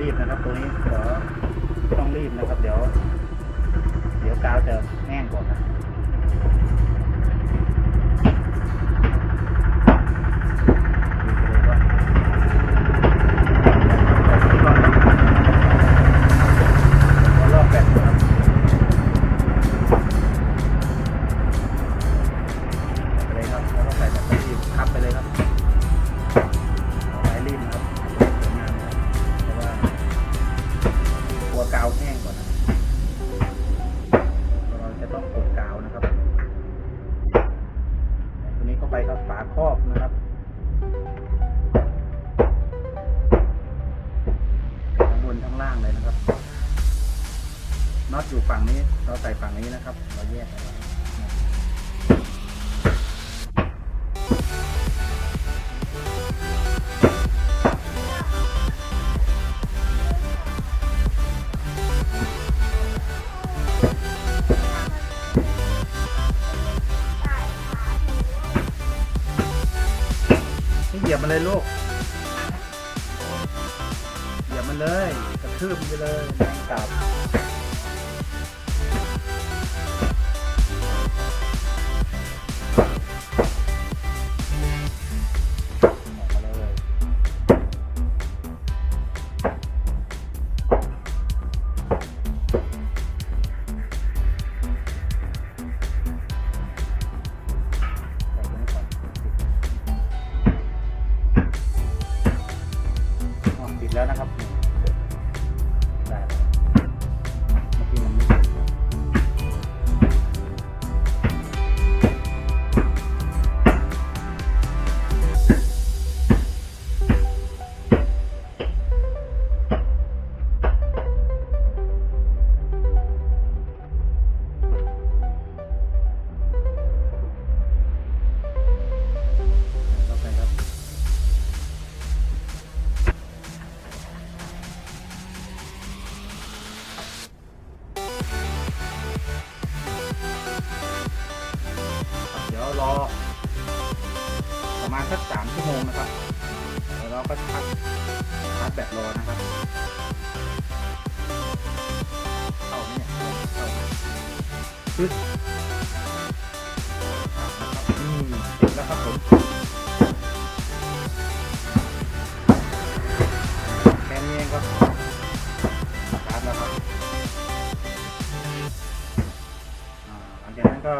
รีบนะครับตัวนี้เดี๋ยวต้องรีบนะครับ เดี๋ยว เดี๋ยวกาวจะแห้งก่อนนะ กับฝาครอบนะครับทั้งบนทั้งล่างเลยนะครับน็อตอยู่ฝั่งนี้เราใส่ฝั่งนี้นะครับ เราแยกนะครับ มันเลยลูกเหยียบมันเลย กระทืบมันไปเลยแรงกลับ แล้วนะครับ ประมาณสักสามชั่วโมงนะครับแล้วเราก็ชาร์จชาร์จแบตรอนะครับเข้าเนี่ยเข้าไหมปึ๊ดนะครับอืมติดแล้วครับผมแค่นี้เองครับชาร์จแล้วครับอ่าหลังจากนั้นก็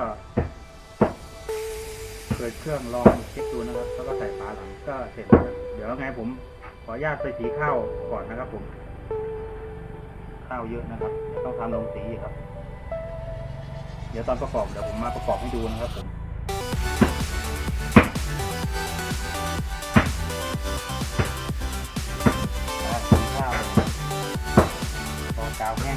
เปิดเครื่องลองเช็คดูนะครับ แล้วก็ใส่ฝาหลังก็เสร็จแล้วเดี๋ยวไงผมขออนุญาตไปสีข้าวก่อนนะครับ ผม ข้าวเยอะนะครับ ต้องทำลงสีครับ เดี๋ยวตอนประกอบเดี๋ยวผมมาประกอบให้ดูนะครับผมอ่าสีข้าวพอกาวแห้ง